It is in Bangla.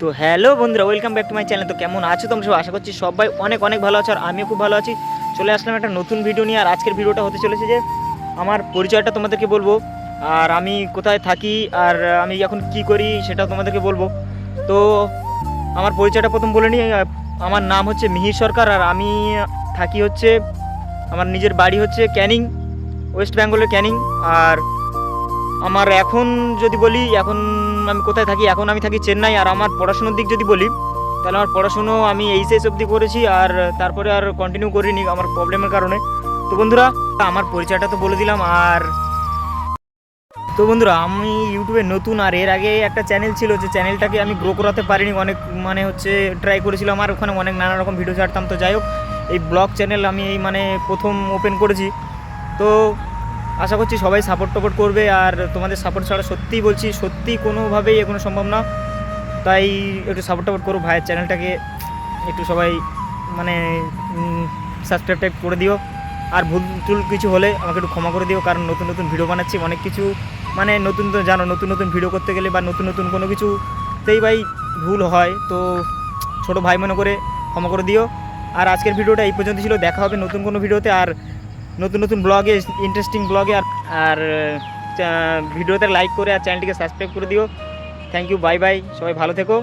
তো হ্যালো বন্ধুরা welcome back to my channel তো কেমন আছো তোমরা সব? আশা করছি সবাই অনেক অনেক ভালো আছো আর আমিও খুব ভালো আছি। চলে আসলাম একটা নতুন ভিডিও নিয়ে আর আজকের ভিডিওটা হতে চলেছে যে, আমার পরিচয়টা তোমাদেরকে বলব। আর আমি কোথায় থাকি আর আমি এখন কি করি সেটা তোমাদেরকে বলব। তো আমার পরিচয়টা প্রথম বলে নিই। আমার নাম হচ্ছে মিহির সরকার আর আমি থাকি হচ্ছে, আমার নিজের বাড়ি হচ্ছে ক্যানিং, ওয়েস্ট বেঙ্গলের ক্যানিং। আর আমার এখন যদি বলি, এখন আমি কোথায় থাকি? এখন আমি থাকি চেন্নাই। আর আমার পড়াশোনার দিক যদি বলি, তাহলে আমার পড়াশুনো আমি এইচএস অবধি করেছি আর তারপরে আর কন্টিনিউ করিনি আমার প্রবলেমের কারণে। তো বন্ধুরা, আমার পরিচয়টা তো বলে দিলাম। আর তো বন্ধুরা, আমি ইউটিউবে নতুন আর এর আগে একটা চ্যানেল ছিল, যে চ্যানেলটাকে আমি গ্রো করাতে পারিনি। অনেক মানে হচ্ছে ট্রাই করেছিলাম আর ওখানে অনেক নানা রকম ভিডিও ছাড়তাম। তো যাই হোক, এই ব্লগ চ্যানেল আমি এই মানে প্রথম ওপেন করেছি। তো আশা করছি সবাই সাপোর্ট টাপোর্ট করবে আর তোমাদের সাপোর্ট ছাড়া সত্যিই বলছি সত্যি কোনোভাবেই এগোনো সম্ভব না। তাই একটু সাপোর্ট টাপোর্ট করো ভাইয়ের চ্যানেলটাকে একটু সবাই মানে সাবস্ক্রাইব টাইপ করে দিও। আর ভুল টুল কিছু হলে আমাকে একটু ক্ষমা করে দিও, কারণ নতুন নতুন ভিডিও বানাচ্ছি, অনেক কিছু মানে নতুন তো জানো, নতুন নতুন ভিডিও করতে গেলে বা নতুন নতুন কোনো কিছুতেই ভাই ভুল হয়। তো ছোট ভাই মনে করে ক্ষমা করে দিও। আর আজকের ভিডিওটা এই পর্যন্ত ছিল, দেখা হবে নতুন কোনো ভিডিওতে আর নতুন নতুন ব্লগে ইন্টারেস্টিং ব্লগে আর আর ভিডিওতে লাইক করে আর চ্যানেলটিকে সাবস্ক্রাইব করে দিও। থ্যাংক ইউ বাই বাই সবাই ভালো থেকো।